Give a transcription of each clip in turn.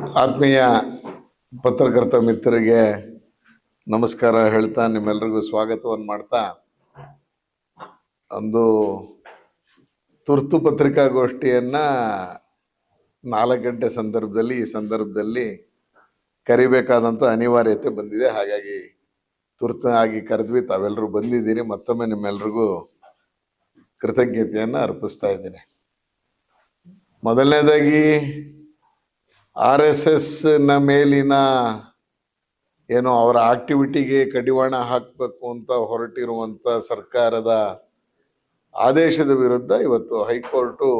ಆತ್ಮೀಯ ಪತ್ರಕರ್ತ ಮಿತ್ರರಿಗೆ ನಮಸ್ಕಾರ ಹೇಳ್ತಾ ನಿಮ್ಮೆಲ್ರಿಗೂ ಸ್ವಾಗತವನ್ನು ಮಾಡ್ತಾ ಒಂದು ತುರ್ತು ಪತ್ರಿಕಾಗೋಷ್ಠಿಯನ್ನು ನಾಲ್ಕು ಗಂಟೆ ಸಂದರ್ಭದಲ್ಲಿ, ಈ ಸಂದರ್ಭದಲ್ಲಿ ಕರಿಬೇಕಾದಂಥ ಅನಿವಾರ್ಯತೆ ಬಂದಿದೆ. ಹಾಗಾಗಿ ತುರ್ತಾಗಿ ಕರೆದ್ವಿ ತಾವೆಲ್ಲರೂ ಬಂದಿದ್ದೀರಿ. ಮತ್ತೊಮ್ಮೆ ನಿಮ್ಮೆಲ್ರಿಗೂ ಕೃತಜ್ಞತೆಯನ್ನು ಅರ್ಪಿಸ್ತಾ ಇದ್ದೀನಿ. ಮೊದಲನೇದಾಗಿ ಆರ್ ಎಸ್ ಎಸ್ನ ಮೇಲಿನ ಏನು ಅವರ ಆಕ್ಟಿವಿಟಿಗೆ ಕಡಿವಾಣ ಹಾಕಬೇಕು ಅಂತ ಹೊರಟಿರುವಂತ ಸರ್ಕಾರದ ಆದೇಶದ ವಿರುದ್ಧ ಇವತ್ತು ಹೈಕೋರ್ಟು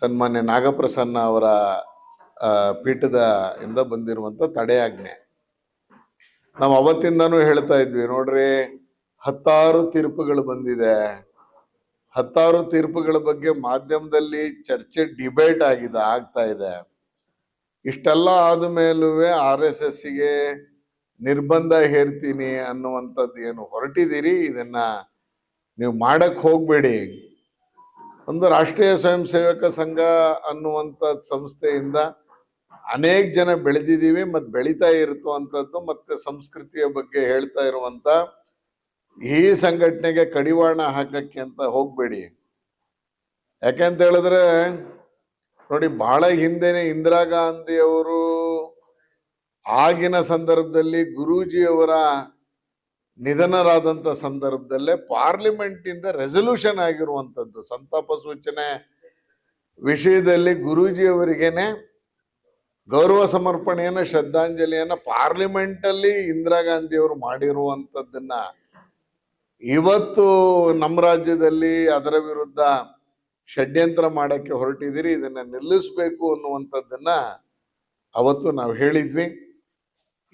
ಸನ್ಮಾನ್ಯ ನಾಗಪ್ರಸನ್ನ ಅವರ ಪೀಠದ ಇಂದ ಬಂದಿರುವಂತ ತಡೆಯಾಜ್ಞೆ. ನಾವು ಅವತ್ತಿಂದನೂ ಹೇಳ್ತಾ ಇದ್ವಿ, ನೋಡ್ರಿ, ಹತ್ತಾರು ತೀರ್ಪುಗಳು ಬಂದಿದೆ. ಹತ್ತಾರು ತೀರ್ಪುಗಳ ಬಗ್ಗೆ ಮಾಧ್ಯಮದಲ್ಲಿ ಚರ್ಚೆ, ಡಿಬೇಟ್ ಆಗಿದೆ, ಆಗ್ತಾ ಇದೆ. ಇಷ್ಟೆಲ್ಲ ಆದ ಮೇಲೂ ಆರ್ ಎಸ್ ಎಸ್ಗೆ ನಿರ್ಬಂಧ ಹೇರ್ತೀನಿ ಅನ್ನುವಂಥದ್ದು ಏನು ಹೊರಟಿದ್ದೀರಿ? ಇದನ್ನ ನೀವು ಮಾಡಕ್ ಹೋಗ್ಬೇಡಿ. ಒಂದು ರಾಷ್ಟ್ರೀಯ ಸ್ವಯಂ ಸೇವಕ ಸಂಘ ಅನ್ನುವಂತ ಸಂಸ್ಥೆಯಿಂದ ಅನೇಕ ಜನ ಬೆಳೆದಿದ್ದೀವಿ ಮತ್ತು ಬೆಳೀತಾ ಇರುವಂಥದ್ದು ಮತ್ತೆ ಸಂಸ್ಕೃತಿಯ ಬಗ್ಗೆ ಹೇಳ್ತಾ ಇರುವಂತ ಈ ಸಂಘಟನೆಗೆ ಕಡಿವಾಣ ಹಾಕಕ್ಕೆ ಅಂತ ಹೋಗ್ಬೇಡಿ. ಯಾಕೆಂತ ಹೇಳಿದ್ರೆ ನೋಡಿ, ಬಹಳ ಹಿಂದೆನೆ ಇಂದಿರಾ ಗಾಂಧಿ ಅವರು ಆಗಿನ ಸಂದರ್ಭದಲ್ಲಿ ಗುರೂಜಿಯವರ ನಿಧನರಾದಂಥ ಸಂದರ್ಭದಲ್ಲೇ ಪಾರ್ಲಿಮೆಂಟಿಂದ ರೆಸಲ್ಯೂಷನ್ ಆಗಿರುವಂತದ್ದು. ಸಂತಾಪ ಸೂಚನೆ ವಿಷಯದಲ್ಲಿ ಗುರೂಜಿಯವರಿಗೇನೆ ಗೌರವ ಸಮರ್ಪಣೆಯನ್ನ, ಶ್ರದ್ಧಾಂಜಲಿಯನ್ನ ಪಾರ್ಲಿಮೆಂಟಲ್ಲಿ ಇಂದಿರಾ ಗಾಂಧಿಯವರು ಮಾಡಿರುವಂತದ್ದನ್ನ ಇವತ್ತು ನಮ್ಮ ರಾಜ್ಯದಲ್ಲಿ ಅದರ ವಿರುದ್ಧ ಷಡ್ಯಂತ್ರ ಮಾಡಕ್ಕೆ ಹೊರಟಿದ್ದೀರಿ, ಇದನ್ನ ನಿಲ್ಲಿಸಬೇಕು ಅನ್ನುವಂಥದ್ದನ್ನ ಅವತ್ತು ನಾವು ಹೇಳಿದ್ವಿ.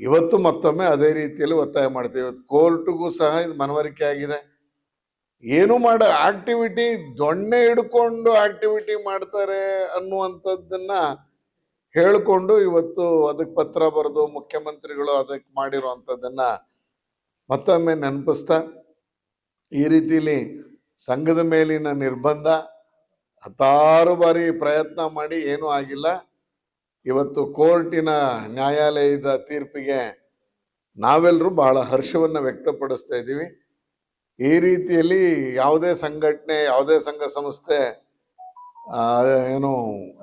ಇವತ್ತು ಮತ್ತೊಮ್ಮೆ ಅದೇ ರೀತಿಯಲ್ಲಿ ಒತ್ತಾಯ ಮಾಡ್ತೀವಿ. ಇವತ್ತು ಕೋರ್ಟ್ಗೂ ಸಹ ಇದು ಮನವರಿಕೆ ಆಗಿದೆ. ಏನು ಮಾಡೋ, ಆಕ್ಟಿವಿಟಿ, ದೊಣ್ಣೆ ಹಿಡ್ಕೊಂಡು ಆಕ್ಟಿವಿಟಿ ಮಾಡ್ತಾರೆ ಅನ್ನುವಂಥದ್ದನ್ನ ಹೇಳ್ಕೊಂಡು ಇವತ್ತು ಅದಕ್ಕೆ ಪತ್ರ ಬರೆದು ಮುಖ್ಯಮಂತ್ರಿಗಳು ಅದಕ್ಕೆ ಮಾಡಿರುವಂಥದ್ದನ್ನ ಮತ್ತೊಮ್ಮೆ ನೆನಪಿಸ್ತಾ, ಈ ರೀತಿಲಿ ಸಂಘದ ಮೇಲಿನ ನಿರ್ಬಂಧ ಹತ್ತಾರು ಬಾರಿ ಪ್ರಯತ್ನ ಮಾಡಿ ಏನೂ ಆಗಿಲ್ಲ. ಇವತ್ತು ಕೋರ್ಟಿನ ನ್ಯಾಯಾಲಯದ ತೀರ್ಪಿಗೆ ನಾವೆಲ್ಲರೂ ಬಹಳ ಹರ್ಷವನ್ನು ವ್ಯಕ್ತಪಡಿಸ್ತಾ ಇದ್ದೀವಿ. ಈ ರೀತಿಯಲ್ಲಿ ಯಾವುದೇ ಸಂಘಟನೆ, ಯಾವುದೇ ಸಂಘ ಸಂಸ್ಥೆ ಏನು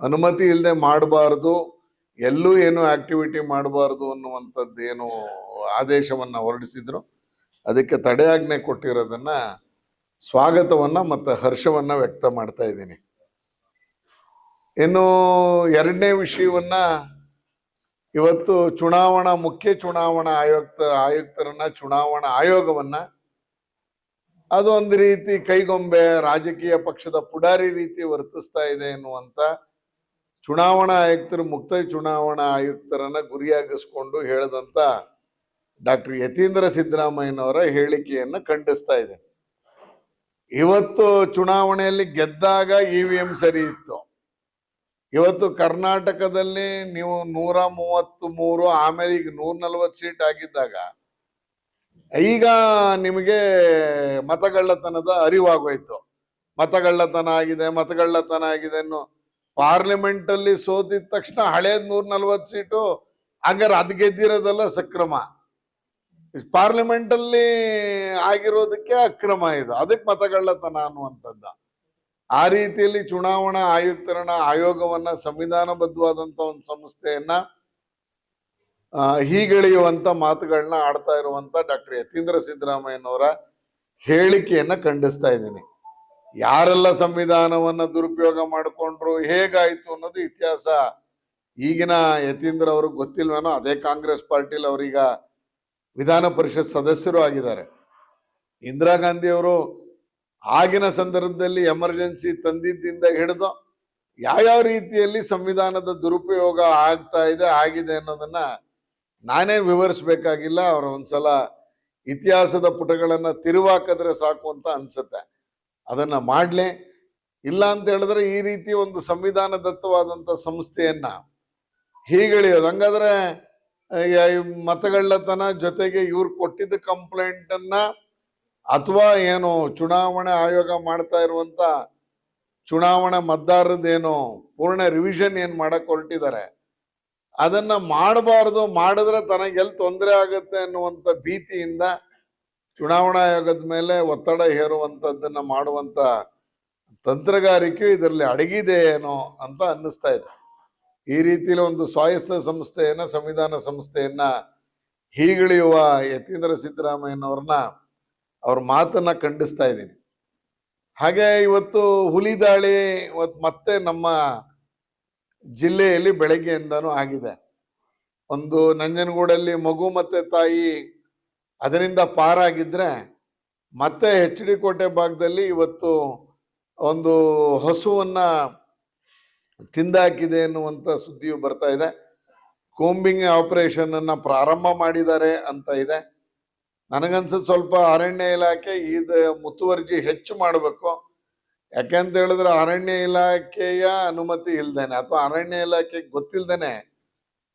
ಅನುಮತಿ ಇಲ್ಲದೆ ಮಾಡಬಾರ್ದು, ಎಲ್ಲೂ ಏನು ಆಕ್ಟಿವಿಟಿ ಮಾಡಬಾರ್ದು ಅನ್ನುವಂಥದ್ದು ಏನು ಆದೇಶವನ್ನು ಹೊರಡಿಸಿದ್ರು. ಅದಕ್ಕೆ ತಡೆಯಾಜ್ಞೆ ಕೊಟ್ಟಿರೋದನ್ನು ಸ್ವಾಗತವನ್ನು ಮತ್ತು ಹರ್ಷವನ್ನು ವ್ಯಕ್ತ ಮಾಡ್ತಾ ಇದ್ದೀನಿ. ಇನ್ನು ಎರಡನೇ ವಿಷಯವನ್ನ ಇವತ್ತು ಚುನಾವಣಾ, ಮುಖ್ಯ ಚುನಾವಣಾ ಆಯುಕ್ತ, ಆಯುಕ್ತರನ್ನ ಚುನಾವಣಾ ಆಯೋಗವನ್ನ ಅದು ಒಂದು ರೀತಿ ಕೈಗೊಂಬೆ, ರಾಜಕೀಯ ಪಕ್ಷದ ಪುಡಾರಿ ರೀತಿ ವರ್ತಿಸ್ತಾ ಇದೆ ಎನ್ನುವಂತ ಚುನಾವಣಾ ಆಯುಕ್ತರು, ಮುಕ್ತ ಚುನಾವಣಾ ಆಯುಕ್ತರನ್ನ ಗುರಿಯಾಗಿಸ್ಕೊಂಡು ಹೇಳದಂತ ಡಾಕ್ಟರ್ ಯತೀಂದ್ರ ಸಿದ್ದರಾಮಯ್ಯನವರ ಹೇಳಿಕೆಯನ್ನು ಖಂಡಿಸ್ತಾ ಇದೆ. ಇವತ್ತು ಚುನಾವಣೆಯಲ್ಲಿ ಗೆದ್ದಾಗ ಇ ವಿ ಎಂ ಸರಿ ಇತ್ತು. ಇವತ್ತು ಕರ್ನಾಟಕದಲ್ಲಿ ನೀವು ನೂರ ಮೂವತ್ತು ಮೂರು ಆಮೇಲೆ ಈಗ ನೂರ ನಲ್ವತ್ತು ಸೀಟ್ ಆಗಿದ್ದಾಗ, ಈಗ ನಿಮಗೆ ಮತಗಳ್ಳತನದ ಅರಿವಾಗೋಯ್ತು. ಮತಗಳ್ಳತನ ಆಗಿದೆ ಮತಗಳ್ಳತನ ಆಗಿದೆ ಅನ್ನೋ ಪಾರ್ಲಿಮೆಂಟ್ ಅಲ್ಲಿ ಸೋತಿದ ತಕ್ಷಣ ಹಳೇದ್ ನೂರ ನಲ್ವತ್ತು ಸೀಟು, ಹಂಗಾರೆ ಅದ್ ಗೆದ್ದಿರೋದೆಲ್ಲ ಸಕ್ರಮ. ಪಾರ್ಲಿಮೆಂಟ್ ಅಲ್ಲಿ ಆಗಿರೋದಕ್ಕೆ ಅಕ್ರಮ ಇದು. ಅದಕ್ಕೆ ಮತಗಳ್ಳತನ ಅನ್ನುವಂಥದ್ದು. ಆ ರೀತಿಯಲ್ಲಿ ಚುನಾವಣಾ ಆಯುಕ್ತರನ್ನ ಆಯೋಗವನ್ನ ಸಂವಿಧಾನಬದ್ಧವಾದಂತ ಒಂದು ಸಂಸ್ಥೆಯನ್ನ ಹೀಗೆಳೆಯುವಂತ ಮಾತುಗಳನ್ನ ಆಡ್ತಾ ಇರುವಂತ ಡಾಕ್ಟರ್ ಯತೀಂದ್ರ ಸಿದ್ದರಾಮಯ್ಯನವರ ಹೇಳಿಕೆಯನ್ನ ಖಂಡಿಸ್ತಾ ಇದ್ದೀನಿ. ಯಾರೆಲ್ಲ ಸಂವಿಧಾನವನ್ನ ದುರುಪಯೋಗ ಮಾಡಿಕೊಂಡ್ರು, ಹೇಗಾಯ್ತು ಅನ್ನೋದು ಇತಿಹಾಸ. ಈಗಿನ ಯತೀಂದ್ರ ಅವ್ರಿಗೆ ಗೊತ್ತಿಲ್ವೇನೋ, ಅದೇ ಕಾಂಗ್ರೆಸ್ ಪಾರ್ಟಿಲಿ ಅವರೀಗ ವಿಧಾನ ಪರಿಷತ್ ಸದಸ್ಯರು ಆಗಿದ್ದಾರೆ. ಇಂದಿರಾ ಗಾಂಧಿ ಅವರು ಆಗಿನ ಸಂದರ್ಭದಲ್ಲಿ ಎಮರ್ಜೆನ್ಸಿ ತಂದಿದ್ದಿಂದ ಹಿಡಿದು ಯಾವ್ಯಾವ ರೀತಿಯಲ್ಲಿ ಸಂವಿಧಾನದ ದುರುಪಯೋಗ ಆಗ್ತಾ ಇದೆ, ಆಗಿದೆ ಅನ್ನೋದನ್ನ ನಾನೇ ವಿವರಿಸ್ಬೇಕಾಗಿಲ್ಲ. ಅವ್ರ ಒಂದ್ಸಲ ಇತಿಹಾಸದ ಪುಟಗಳನ್ನ ತಿರುವಾಕಿದ್ರೆ ಸಾಕು ಅಂತ ಅನ್ಸುತ್ತೆ. ಅದನ್ನ ಮಾಡ್ಲಿ. ಇಲ್ಲ ಅಂತ ಹೇಳಿದ್ರೆ ಈ ರೀತಿ ಒಂದು ಸಂವಿಧಾನದತ್ತವಾದಂತ ಸಂಸ್ಥೆಯನ್ನ ಹೀಗೆಳೆಯೋದು. ಹಂಗಾದ್ರೆ ಮತಗಳ್ಳತನ ಜೊತೆಗೆ ಇವ್ರು ಕೊಟ್ಟಿದ್ದ ಕಂಪ್ಲೇಂಟನ್ನು ಅಥವಾ ಏನು ಚುನಾವಣೆ ಆಯೋಗ ಮಾಡ್ತಾ ಇರುವಂತ ಚುನಾವಣೆ ಮತದಾರದೇನು ಪೂರ್ಣ ರಿವಿಷನ್ ಏನು ಮಾಡಕ್ ಹೊರಟಿದ್ದಾರೆ, ಅದನ್ನ ಮಾಡಬಾರ್ದು, ಮಾಡಿದ್ರೆ ತನಗೆ ಎಲ್ಲಿ ತೊಂದರೆ ಆಗುತ್ತೆ ಅನ್ನುವಂಥ ಭೀತಿಯಿಂದ ಚುನಾವಣಾ ಆಯೋಗದ ಮೇಲೆ ಒತ್ತಡ ಹೇರುವಂಥದ್ದನ್ನು ಮಾಡುವಂತ ತಂತ್ರಗಾರಿಕೆ ಇದರಲ್ಲಿ ಅಡಗಿದೆ ಏನೋ ಅಂತ ಅನ್ನಿಸ್ತಾ ಇದೆ. ಈ ರೀತಿಯಲ್ಲಿ ಒಂದು ಸ್ವಾಯತ್ತ ಸಂಸ್ಥೆಯನ್ನ, ಸಂವಿಧಾನ ಸಂಸ್ಥೆಯನ್ನ ಹೀಗಿಳಿಯುವ ಯತೀಂದ್ರ ಸಿದ್ದರಾಮಯ್ಯನವ್ರನ್ನ ಅವ್ರ ಮಾತನ್ನ ಖಂಡಿಸ್ತಾ ಇದ್ದೀನಿ. ಹಾಗೆ ಇವತ್ತು ಹುಲಿ ದಾಳಿ ಇವತ್ತು ಮತ್ತೆ ನಮ್ಮ ಜಿಲ್ಲೆಯಲ್ಲಿ ಬೆಳಗ್ಗೆಯಿಂದನೂ ಆಗಿದೆ. ಒಂದು ನಂಜನಗೂಡಲ್ಲಿ ಮಗು ಮತ್ತೆ ತಾಯಿ ಅದರಿಂದ ಪಾರಾಗಿದ್ರೆ ಮತ್ತೆ ಎಚ್ ಡಿ ಕೋಟೆ ಭಾಗದಲ್ಲಿ ಇವತ್ತು ಒಂದು ಹಸುವನ್ನ ತಿಂದಾಕಿದೆ ಎನ್ನುವಂಥ ಸುದ್ದಿಯು ಬರ್ತಾ ಇದೆ. ಕೋಂಬಿಂಗ್ ಆಪರೇಷನ್ ಅನ್ನ ಪ್ರಾರಂಭ ಮಾಡಿದ್ದಾರೆ ಅಂತ ಇದೆ. ನನಗನ್ಸುತ್ತೆ ಸ್ವಲ್ಪ ಅರಣ್ಯ ಇಲಾಖೆ ಇದು ಮುತುವರ್ಜಿ ಹೆಚ್ಚು ಮಾಡಬೇಕು. ಯಾಕೆಂತ ಹೇಳಿದ್ರೆ ಅರಣ್ಯ ಇಲಾಖೆಯ ಅನುಮತಿ ಇಲ್ದೇನೆ ಅಥವಾ ಅರಣ್ಯ ಇಲಾಖೆಗೆ ಗೊತ್ತಿಲ್ದೇನೆ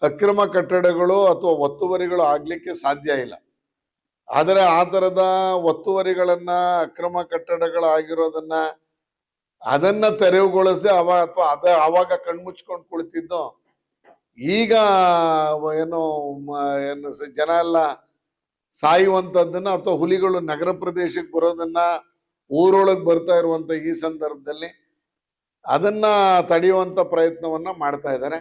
ಅಕ್ರಮ ಕಟ್ಟಡಗಳು ಅಥವಾ ಒತ್ತುವರಿಗಳು ಆಗ್ಲಿಕ್ಕೆ ಸಾಧ್ಯ ಇಲ್ಲ. ಆದರೆ ಆ ಥರದ ಒತ್ತುವರಿಗಳನ್ನ, ಅಕ್ರಮ ಕಟ್ಟಡಗಳಾಗಿರೋದನ್ನ ಅದನ್ನ ತೆರವುಗೊಳಿಸದೆ ಅವ ಅಥವಾ ಅದ ಅವಾಗ ಕಣ್ಮುಚ್ಕೊಂಡು ಕುಳಿತಿದ್ದು, ಈಗ ಏನು ಏನು ಜನ ಎಲ್ಲ ಸಾಯುವಂತದ್ದನ್ನ ಅಥವಾ ಹುಲಿಗಳು ನಗರ ಪ್ರದೇಶಕ್ಕೆ ಬರೋದನ್ನ ಊರೊಳಗೆ ಬರ್ತಾ ಇರುವಂತ ಈ ಸಂದರ್ಭದಲ್ಲಿ ಅದನ್ನ ತಡೆಯುವಂತ ಪ್ರಯತ್ನವನ್ನ ಮಾಡ್ತಾ ಇದ್ದಾರೆ.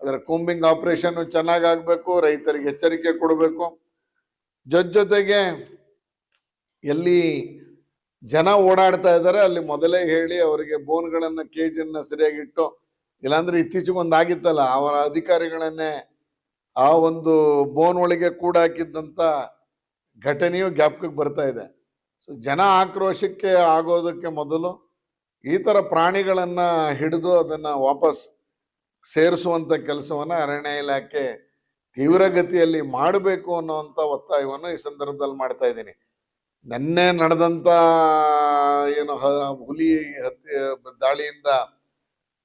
ಅದರ ಕೂಂಬಿಂಗ್ ಆಪರೇಷನ್ ಚೆನ್ನಾಗ್ ಆಗ್ಬೇಕು ರೈತರಿಗೆ ಎಚ್ಚರಿಕೆ ಕೊಡಬೇಕು. ಜೊತೆ ಜೊತೆಗೆ ಎಲ್ಲಿ ಜನ ಓಡಾಡ್ತಾ ಇದ್ದಾರೆ, ಅಲ್ಲಿ ಮೊದಲೇ ಹೇಳಿ ಅವರಿಗೆ ಬೋನ್ಗಳನ್ನ, ಕೇಜನ್ನ ಸರಿಯಾಗಿಟ್ಟು ಇಲ್ಲಾಂದ್ರೆ ಇತ್ತೀಚೆಗೆ ಒಂದು ಆಗಿತ್ತಲ್ಲ, ಅವರ ಅಧಿಕಾರಿಗಳನ್ನೇ ಆ ಒಂದು ಬೋನ್ ಒಳಗೆ ಕೂಡಾಕಿದ್ದಂತ ಘಟನೆಯು ಜ್ಞಾಪಕಕ್ಕೆ ಬರ್ತಾ ಇದೆ. ಸೊ ಜನ ಆಕ್ರೋಶಕ್ಕೆ ಆಗೋದಕ್ಕೆ ಮೊದಲು ಈ ಥರ ಪ್ರಾಣಿಗಳನ್ನು ಹಿಡಿದು ಅದನ್ನು ವಾಪಸ್ ಸೇರಿಸುವಂಥ ಕೆಲಸವನ್ನು ಅರಣ್ಯ ಇಲಾಖೆ ತೀವ್ರಗತಿಯಲ್ಲಿ ಮಾಡಬೇಕು ಅನ್ನೋವಂಥ ಒತ್ತಾಯವನ್ನು ಈ ಸಂದರ್ಭದಲ್ಲಿ ಮಾಡ್ತಾ ಇದ್ದೀನಿ. ನಿನ್ನೆ ನಡೆದಂಥ ಏನು ಹುಲಿ ಹತ್ಯೆ, ದಾಳಿಯಿಂದ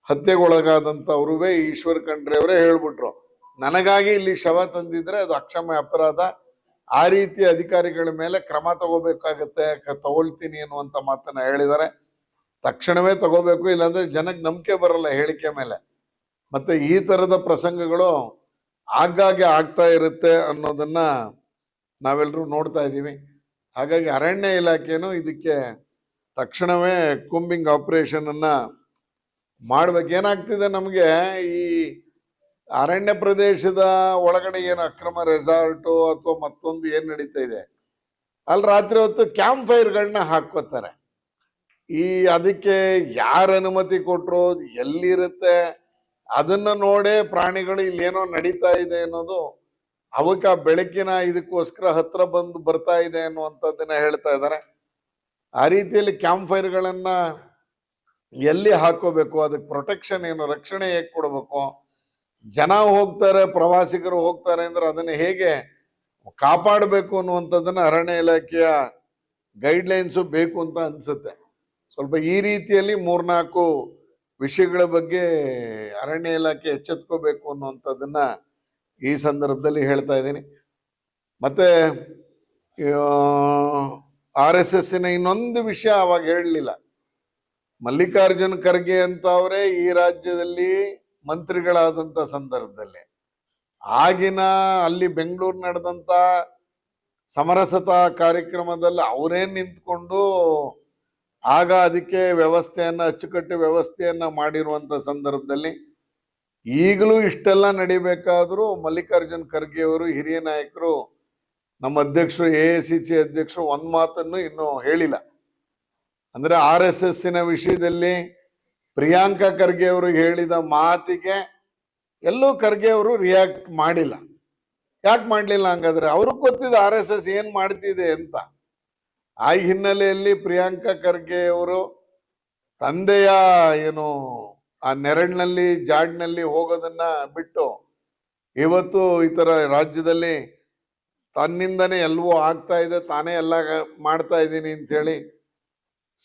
ಹತ್ಯೆಗೊಳಗಾದಂಥವ್ರೂ ಈಶ್ವರ್ ಖಂಡ್ರೆ ಅವರೇ ಹೇಳ್ಬಿಟ್ರು. ನನಗಾಗಿ ಇಲ್ಲಿ ಶವ ತಂದಿದ್ರೆ ಅದು ಅಕ್ಷಮ್ಯ ಅಪರಾಧ. ಆ ರೀತಿ ಅಧಿಕಾರಿಗಳ ಮೇಲೆ ಕ್ರಮ ತಗೋಬೇಕಾಗತ್ತೆ ತಗೊಳ್ತೀನಿ ಅನ್ನುವಂಥ ಮಾತನ್ನ ಹೇಳಿದ್ದಾರೆ. ತಕ್ಷಣವೇ ತಗೋಬೇಕು, ಇಲ್ಲಾಂದ್ರೆ ಜನಕ್ಕೆ ನಂಬಿಕೆ ಬರಲ್ಲ ಹೇಳಿಕೆ ಮೇಲೆ. ಮತ್ತೆ ಈ ತರದ ಪ್ರಸಂಗಗಳು ಆಗಾಗ್ಗೆ ಆಗ್ತಾ ಇರುತ್ತೆ ಅನ್ನೋದನ್ನ ನಾವೆಲ್ಲರೂ ನೋಡ್ತಾ ಇದ್ದೀವಿ. ಹಾಗಾಗಿ ಅರಣ್ಯ ಇಲಾಖೆನೂ ಇದಕ್ಕೆ ತಕ್ಷಣವೇ ಕುಂಬಿಂಗ್ ಆಪರೇಷನ್ ಅನ್ನ ಮಾಡ್ಬೇಕು. ಏನಾಗ್ತಿದೆ ನಮಗೆ ಈ ಅರಣ್ಯ ಪ್ರದೇಶದ ಒಳಗಡೆ ಏನು ಅಕ್ರಮ ರೆಸಾರ್ಟು ಅಥವಾ ಮತ್ತೊಂದು ಏನು ನಡೀತಾ ಇದೆ? ಅಲ್ಲಿ ರಾತ್ರಿ ಹೊತ್ತು ಕ್ಯಾಂಪ್ ಫೈರ್ಗಳನ್ನ ಹಾಕೋತಾರೆ ಈ ಅದಕ್ಕೆ ಯಾರ ಅನುಮತಿ ಕೊಟ್ರು? ಎಲ್ಲಿರುತ್ತೆ? ಅದನ್ನ ನೋಡೇ ಪ್ರಾಣಿಗಳು ಇಲ್ಲೇನೋ ನಡೀತಾ ಇದೆ ಅನ್ನೋದು ಅವಕ್ಕೆ ಆ ಬೆಳಕಿನ ಇದಕ್ಕೋಸ್ಕರ ಹತ್ರ ಬಂದು ಬರ್ತಾ ಇದೆ ಅನ್ನುವಂಥದ್ದನ್ನ ಹೇಳ್ತಾ ಇದ್ದಾರೆ. ಆ ರೀತಿಯಲ್ಲಿ ಕ್ಯಾಂಪ್ ಫೈರ್ಗಳನ್ನ ಎಲ್ಲಿ ಹಾಕೋಬೇಕು ಅದಕ್ಕೆ ಪ್ರೊಟೆಕ್ಷನ್ ಏನು, ರಕ್ಷಣೆ ಹೇಗೆ ಕೊಡಬೇಕು? ಜನ ಹೋಗ್ತಾರೆ, ಪ್ರವಾಸಿಗರು ಹೋಗ್ತಾರೆ ಅಂದ್ರೆ ಅದನ್ನ ಹೇಗೆ ಕಾಪಾಡಬೇಕು ಅನ್ನುವಂಥದ್ದನ್ನ ಅರಣ್ಯ ಇಲಾಖೆಯ ಗೈಡ್ಲೈನ್ಸು ಬೇಕು ಅಂತ ಅನ್ಸುತ್ತೆ. ಸ್ವಲ್ಪ ಈ ರೀತಿಯಲ್ಲಿ ಮೂರ್ನಾಲ್ಕು ವಿಷಯಗಳ ಬಗ್ಗೆ ಅರಣ್ಯ ಇಲಾಖೆ ಎಚ್ಚೆತ್ಕೋಬೇಕು ಅನ್ನುವಂಥದ್ದನ್ನ ಈ ಸಂದರ್ಭದಲ್ಲಿ ಹೇಳ್ತಾ ಇದ್ದೀನಿ. ಮತ್ತೆ ಆರ್ ಎಸ್ ಎಸ್ಸಿನ ಇನ್ನೊಂದು ವಿಷಯ ಅವಾಗ ಹೇಳಲಿಲ್ಲ. ಮಲ್ಲಿಕಾರ್ಜುನ್ ಖರ್ಗೆ ಅಂತ ಅವರೇ ಈ ರಾಜ್ಯದಲ್ಲಿ ಮಂತ್ರಿಗಳಾದಂಥ ಸಂದರ್ಭದಲ್ಲಿ ಆಗಿನ ಅಲ್ಲಿ ಬೆಂಗಳೂರು ನಡೆದಂಥ ಸಮರಸತಾ ಕಾರ್ಯಕ್ರಮದಲ್ಲಿ ಅವರೇ ನಿಂತ್ಕೊಂಡು ಆಗ ಅದಕ್ಕೆ ವ್ಯವಸ್ಥೆಯನ್ನು, ಅಚ್ಚುಕಟ್ಟು ವ್ಯವಸ್ಥೆಯನ್ನು ಮಾಡಿರುವಂಥ ಸಂದರ್ಭದಲ್ಲಿ ಈಗಲೂ ಇಷ್ಟೆಲ್ಲ ನಡಿಬೇಕಾದರೂ ಮಲ್ಲಿಕಾರ್ಜುನ್ ಖರ್ಗೆಯವರು ಹಿರಿಯ ನಾಯಕರು, ನಮ್ಮ ಅಧ್ಯಕ್ಷರು, ಎ ಐ ಸಿ ಸಿ ಅಧ್ಯಕ್ಷರು ಒಂದು ಮಾತನ್ನು ಇನ್ನೂ ಹೇಳಿಲ್ಲ. ಅಂದರೆ ಆರ್ ಎಸ್ ಎಸ್ಸಿನ ವಿಷಯದಲ್ಲಿ ಪ್ರಿಯಾಂಕಾ ಖರ್ಗೆ ಅವರು ಹೇಳಿದ ಮಾತಿಗೆ ಎಲ್ಲೂ ಖರ್ಗೆ ಅವರು ರಿಯಾಕ್ಟ್ ಮಾಡಿಲ್ಲ. ಯಾಕೆ ಮಾಡಲಿಲ್ಲ ಹಂಗಾದ್ರೆ ಅವ್ರಿಗೆ ಗೊತ್ತಿದೆ ಆರ್ ಎಸ್ ಎಸ್ ಏನ್ ಮಾಡ್ತಿದೆ ಅಂತ. ಆ ಹಿನ್ನೆಲೆಯಲ್ಲಿ ಪ್ರಿಯಾಂಕಾ ಖರ್ಗೆ ಅವರು ತಂದೆಯ ಏನು ಆ ನೆರಳಿನಲ್ಲಿ, ಜಾಡ್ನಲ್ಲಿ ಹೋಗೋದನ್ನ ಬಿಟ್ಟು ಇವತ್ತು ಈ ಥರ ರಾಜ್ಯದಲ್ಲಿ ತನ್ನಿಂದನೇ ಎಲ್ಲವೂ ಆಗ್ತಾ ಇದೆ, ತಾನೇ ಎಲ್ಲ ಮಾಡ್ತಾ ಇದ್ದೀನಿ ಹೇಳಿ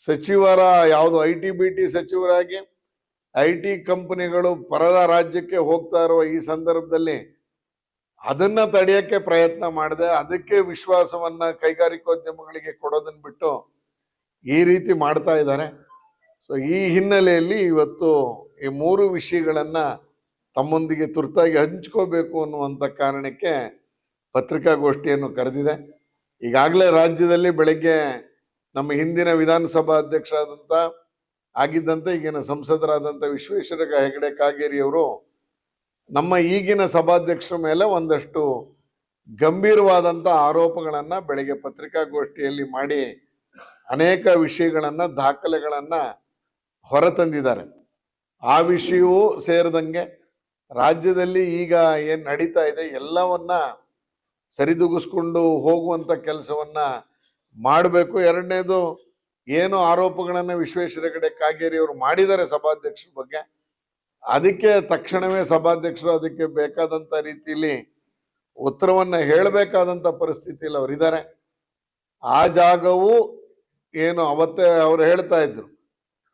ಸಚಿವರ ಯಾವುದು ಐ ಟಿ ಬಿ ಟಿ ಸಚಿವರಾಗಿ ಐ ಟಿ ಕಂಪನಿಗಳು ಪರದ ರಾಜ್ಯಕ್ಕೆ ಹೋಗ್ತಾ ಇರುವ ಈ ಸಂದರ್ಭದಲ್ಲಿ ಅದನ್ನ ತಡೆಯಕ್ಕೆ ಪ್ರಯತ್ನ ಮಾಡಿದೆ. ಅದಕ್ಕೆ ವಿಶ್ವಾಸವನ್ನ ಕೈಗಾರಿಕೋದ್ಯಮಗಳಿಗೆ ಕೊಡೋದನ್ನ ಬಿಟ್ಟು ಈ ರೀತಿ ಮಾಡ್ತಾ ಇದ್ದಾರೆ. ಸೊ ಈ ಹಿನ್ನೆಲೆಯಲ್ಲಿ ಇವತ್ತು ಈ ಮೂರು ವಿಷಯಗಳನ್ನ ತಮ್ಮೊಂದಿಗೆ ತುರ್ತಾಗಿ ಹಂಚ್ಕೋಬೇಕು ಅನ್ನುವಂಥ ಕಾರಣಕ್ಕೆ ಪತ್ರಿಕಾಗೋಷ್ಠಿಯನ್ನು ಕರೆದಿದೆ. ಈಗಾಗಲೇ ರಾಜ್ಯದಲ್ಲಿ ಬೆಳಗ್ಗೆ ನಮ್ಮ ಹಿಂದಿನ ವಿಧಾನಸಭಾ ಅಧ್ಯಕ್ಷರಾದಂಥ ಆಗಿದ್ದಂತೆ, ಈಗಿನ ಸಂಸದರಾದಂಥ ವಿಶ್ವೇಶ್ವರ ಹೆಗಡೆ ಕಾಗೇರಿಯವರು ನಮ್ಮ ಈಗಿನ ಸಭಾಧ್ಯಕ್ಷರ ಮೇಲೆ ಒಂದಷ್ಟು ಗಂಭೀರವಾದಂಥ ಆರೋಪಗಳನ್ನು ಬೆಳಗ್ಗೆ ಪತ್ರಿಕಾಗೋಷ್ಠಿಯಲ್ಲಿ ಮಾಡಿ ಅನೇಕ ವಿಷಯಗಳನ್ನು, ದಾಖಲೆಗಳನ್ನು ಹೊರತಂದಿದ್ದಾರೆ. ಆ ವಿಷಯವೂ ಸೇರಿದಂಗೆ ರಾಜ್ಯದಲ್ಲಿ ಈಗ ಏನು ನಡೀತಾ ಇದೆ ಎಲ್ಲವನ್ನ ಸರಿದೂಗಿಸ್ಕೊಂಡು ಹೋಗುವಂಥ ಕೆಲಸವನ್ನ ಮಾಡಬೇಕು. ಎರಡನೇದು ಏನು ಆರೋಪಗಳನ್ನು ವಿಶ್ವೇಶ್ವರ ಹೆಗಡೆ ಕಾಗೇರಿ ಅವರು ಮಾಡಿದ್ದಾರೆ ಸಭಾಧ್ಯಕ್ಷರ ಬಗ್ಗೆ. ಅದಕ್ಕೆ ತಕ್ಷಣವೇ ಸಭಾಧ್ಯಕ್ಷರು ಅದಕ್ಕೆ ಬೇಕಾದಂಥ ರೀತಿಯಲ್ಲಿ ಉತ್ತರವನ್ನು ಹೇಳಬೇಕಾದಂಥ ಪರಿಸ್ಥಿತಿಯಲ್ಲಿ ಅವರಿದ್ದಾರೆ. ಆ ಜಾಗವು ಏನು ಅವತ್ತೇ ಅವರು ಹೇಳ್ತಾ ಇದ್ರು.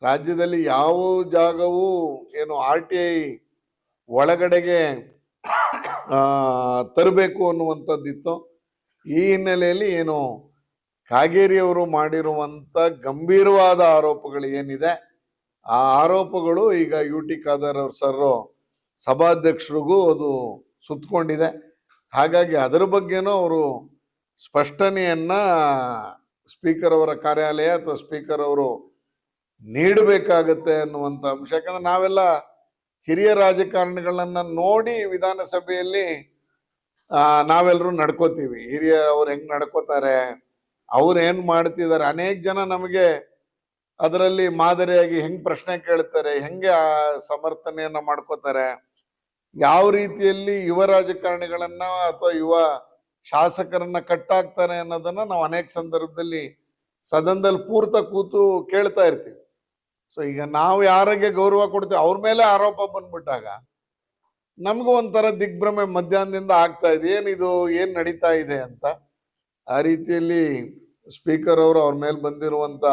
ರಾಜ್ಯದಲ್ಲಿ ಯಾವ ಜಾಗವೂ ಏನು ಆರ್ ಟಿ ಐ ಒಳಗಡೆಗೆ ತರಬೇಕು ಅನ್ನುವಂಥದ್ದಿತ್ತು. ಈ ಹಿನ್ನೆಲೆಯಲ್ಲಿ ಏನು ಕಾಗೇರಿ ಅವರು ಮಾಡಿರುವಂಥ ಗಂಭೀರವಾದ ಆರೋಪಗಳು ಏನಿದೆ, ಆ ಆರೋಪಗಳು ಈಗ ಯು ಟಿ ಖಾದರ್ ಅವ್ರ ಸರ್ ಸಭಾಧ್ಯಕ್ಷರಿಗೂ ಅದು ಸುತ್ತಕೊಂಡಿದೆ ಹಾಗಾಗಿ ಅದರ ಬಗ್ಗೆನೂ ಅವರು ಸ್ಪಷ್ಟನೆಯನ್ನು ಸ್ಪೀಕರ್ ಅವರ ಕಾರ್ಯಾಲಯ ಅಥವಾ ಸ್ಪೀಕರ್ ಅವರು ನೀಡಬೇಕಾಗತ್ತೆ ಅನ್ನುವಂಥ ಅಂಶ. ಯಾಕಂದ್ರೆ ನಾವೆಲ್ಲ ಹಿರಿಯ ರಾಜಕಾರಣಿಗಳನ್ನ ನೋಡಿ ವಿಧಾನಸಭೆಯಲ್ಲಿ ನಾವೆಲ್ಲರೂ ನಡ್ಕೋತೀವಿ. ಹಿರಿಯ ಅವ್ರು ಹೆಂಗೆ ನಡ್ಕೋತಾರೆ ಅವ್ರು ಏನ್ ಮಾಡ್ತಿದ್ದಾರೆ ಅನೇಕ ಜನ ನಮಗೆ ಅದರಲ್ಲಿ ಮಾದರಿಯಾಗಿ ಹೆಂಗ್ ಪ್ರಶ್ನೆ ಕೇಳ್ತಾರೆ, ಹೆಂಗೆ ಆ ಸಮರ್ಥನೆಯನ್ನ ಮಾಡ್ಕೋತಾರೆ, ಯಾವ ರೀತಿಯಲ್ಲಿ ಯುವ ರಾಜಕಾರಣಿಗಳನ್ನ ಅಥವಾ ಯುವ ಶಾಸಕರನ್ನ ಕಟ್ಟಾಕ್ತಾರೆ ಅನ್ನೋದನ್ನ ನಾವು ಅನೇಕ ಸಂದರ್ಭದಲ್ಲಿ ಸದನದಲ್ಲಿ ಪೂರ್ತ ಕೂತು ಕೇಳ್ತಾ ಇರ್ತೀವಿ. ಸೊ ಈಗ ನಾವು ಯಾರಿಗೆ ಗೌರವ ಕೊಡ್ತೀವಿ? ಅವ್ರ ಮೇಲೆ ಆರೋಪ ಬಂದ್ಬಿಟ್ಟಾಗ ನಮಗೂ ಒಂಥರ ದಿಗ್ಭ್ರಮೆ ಮಧ್ಯಾಹ್ನದಿಂದ ಆಗ್ತಾ ಇದೆ. ಏನಿದು? ಏನ್ ನಡೀತಾ ಇದೆ ಅಂತ ಆ ರೀತಿಯಲ್ಲಿ ಸ್ಪೀಕರ್ ಅವರು ಅವ್ರ ಮೇಲೆ ಬಂದಿರುವಂತ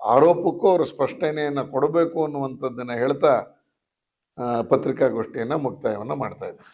ಆರೋಪಕ್ಕೂ ಅವರು ಸ್ಪಷ್ಟನೆಯನ್ನು ಕೊಡಬೇಕು ಅನ್ನುವಂಥದ್ದನ್ನು ಹೇಳ್ತಾ ಪತ್ರಿಕಾಗೋಷ್ಠಿಯನ್ನು ಮುಕ್ತಾಯವನ್ನು ಮಾಡ್ತಾ ಇದ್ದಾರೆ.